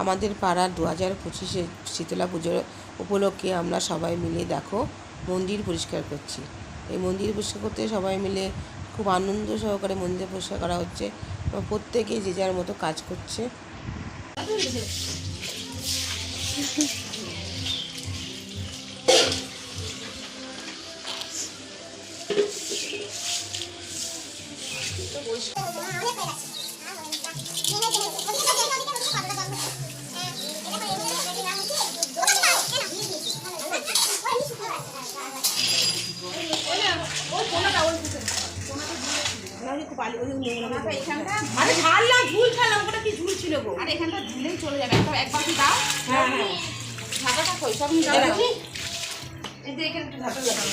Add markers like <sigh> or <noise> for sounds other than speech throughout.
আমাদের পাড়ার দু হাজার পঁচিশে শীতলা পুজোর উপলক্ষে আমরা সবাই মিলে দেখো, মন্দির পরিষ্কার করছি। এই মন্দির পরিষ্কার করতে সবাই মিলে খুব আনন্দ সহকারে মন্দির পরিষ্কার করা হচ্ছে এবং প্রত্যেকে যে যার মতো কাজ করছে। আরে ছাড়লাম ঝুল ছাড়লাম ওটা কি ঝুল ছিল গো? আর এখানটা ঝুলেই চলে যাবে একটা এক বাটি দাও? হ্যাঁ হ্যাঁ। ঢাকাটা কই? সব নিয়ে যাও এই যে এখানে একটু ঢাকা লাগাও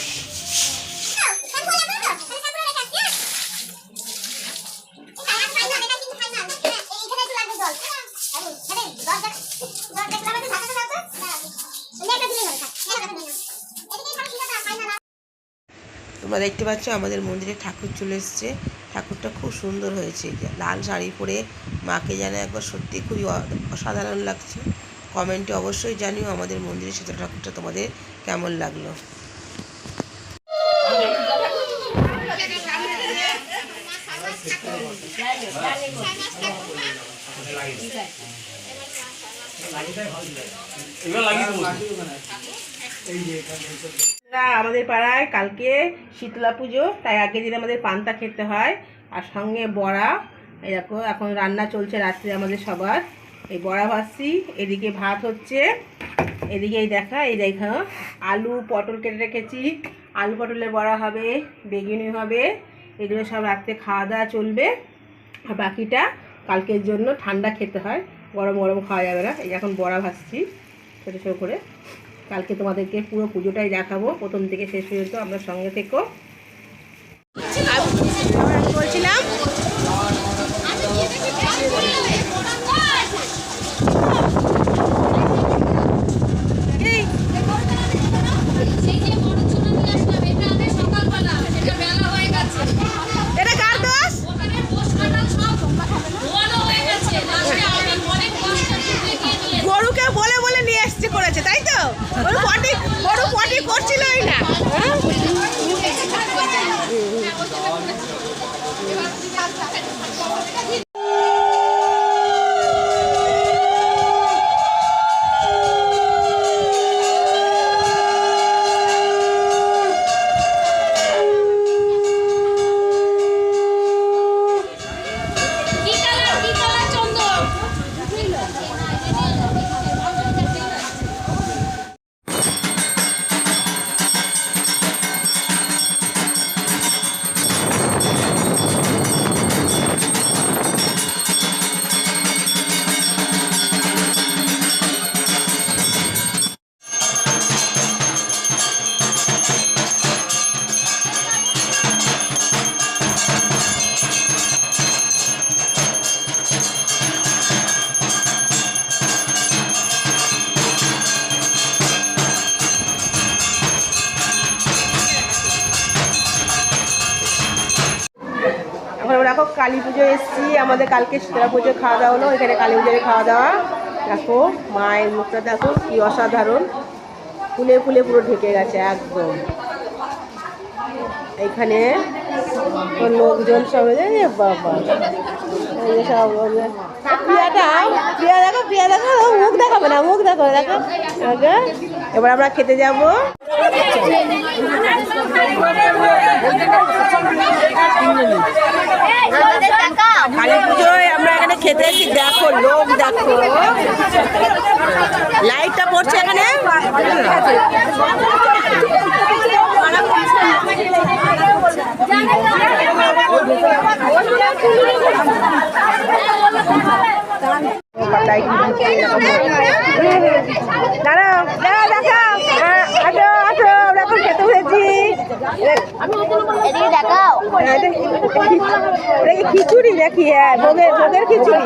তোমরা দেখতে পাচ্ছ আমাদের মন্দিরে ঠাকুর চলে এসছে। ঠাকুরটা খুব সুন্দর হয়েছে। লাল শাড়ি পরে মাকে যেন একবার সত্যি খুবই অসাধারণ লাগছে। কমেন্টে অবশ্যই জানিও আমাদের মন্দিরের শীতলা ঠাকুরটা তোমাদের কেমন লাগল। না আমাদের পাড়ায় কালকে শীতলা পুজো, তাই আগের দিন আমাদের পান্তা খেতে হয়। আর সঙ্গে বড়া দেখো, এখন রান্না চলছে রাত্রে আমাদের সবার। এই বড়া ভাজছি, এদিকে ভাত হচ্ছে, এদিকে এই দেখা, এই দেখো, আলু, পটল কেটে রেখেছি। আলু পটলের বড়া হবে, বেগুনি হবে, এগুলো সব রাত্রে খাওয়া দাওয়া চলবে। আর বাকিটা কালকের জন্য ঠান্ডা খেতে হয়, গরম গরম খাওয়া যাবে না। এই এখন বড়া ভাসছি ছোটো ছোটো করে। কালকে তোমাদেরকে পুরো পুজোটাই দেখাবো। প্রথম থেকে শেষ পর্যন্ত আমরা সঙ্গে থেকো। বলছিলাম আমরা দেখো কালী পুজো এসছি, আমাদের কালকে শীতলা পুজো, খাওয়া দাওয়া হলো, এখানে কালী পুজোর খাওয়া দাওয়া। দেখো, মায়ের মুখটা দেখো কি অসাধারণ। ফুলে ফুলে পুরো ঢেকে গেছে একদম। এখানে লোকজন সব বাবা। মুখ দেখাবে না মুখ দেখো দেখো। এবার আমরা খেতে যাব আমরা এখানে খেতে এসেছি দেখো লোক দেখো লাইটটা পড়ছে এখানে আমরা খেতে হয়েছি খিচুড়ি নাকি হ্যাঁ ভোগের খিচুড়ি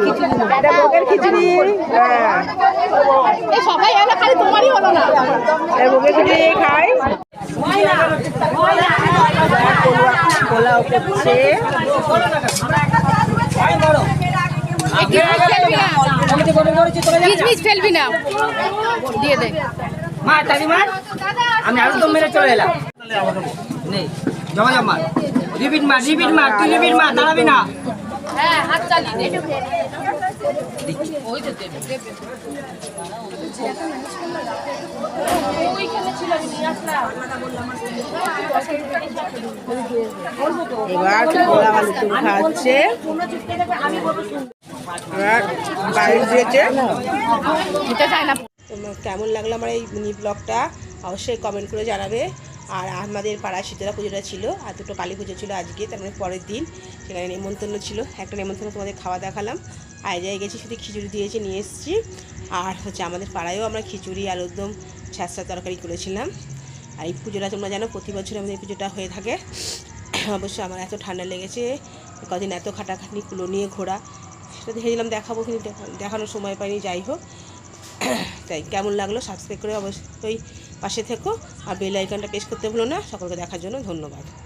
ভোগের খিচুড়ি হ্যাঁ ভোগের খিচুড়ি খাই। পোলাও করছে কিচমিচ ফেলবি না। দিয়ে দে। মা কাকিমা আমি আলু দম মেরে চলে এলাম। নেই জমা জমা রিপিট মার রিপিট মার তুই রিপিট মার দাঁড়াবি না। হ্যাঁ হাত চালিয়ে দে। এবার খাচ্ছে। দিয়েছে। দিতে চায় না। তোমার কেমন লাগল আমার এই মিনি ব্লগটা? অবশ্যই কমেন্ট করে জানাবে। আর আমাদের পাড়ায় শীতলা পুজোটা ছিল আর দুটো কালী পুজো ছিল আজকে তার মানে পরের দিন। সেখানে নেমন্তন্ন ছিল। একটা নেমন্তন্ন তোমাদের খাওয়া দেখালাম। আয়োজায় গেছি শুধু খিচুড়ি দিয়েছে নিয়ে এসেছি। আর হচ্ছে আমাদের পাড়ায়ও আমরা খিচুড়ি আলুর দম ছ্যাঁচা তরকারি করেছিলাম। আর এই পুজোটা তোমরা জানো প্রতি বছর আমাদের পুজোটা হয়ে থাকে। অবশ্য আমার এত ঠান্ডা লেগেছে কদিন এত খাটাখাটনি কুলো নিয়ে ঘোরা। সেটা ভেবেছিলাম দেখাবো কিন্তু দেখানোর সময় পাইনি, যাই হোক। <clears throat> তাই, কেমন লাগল? সাবস্ক্রাইব করে অবশ্যই পাশে থেকো। আর বেল আইকনটা প্রেস করতে ভুলো না। সকলকে দেখার জন্য ধন্যবাদ।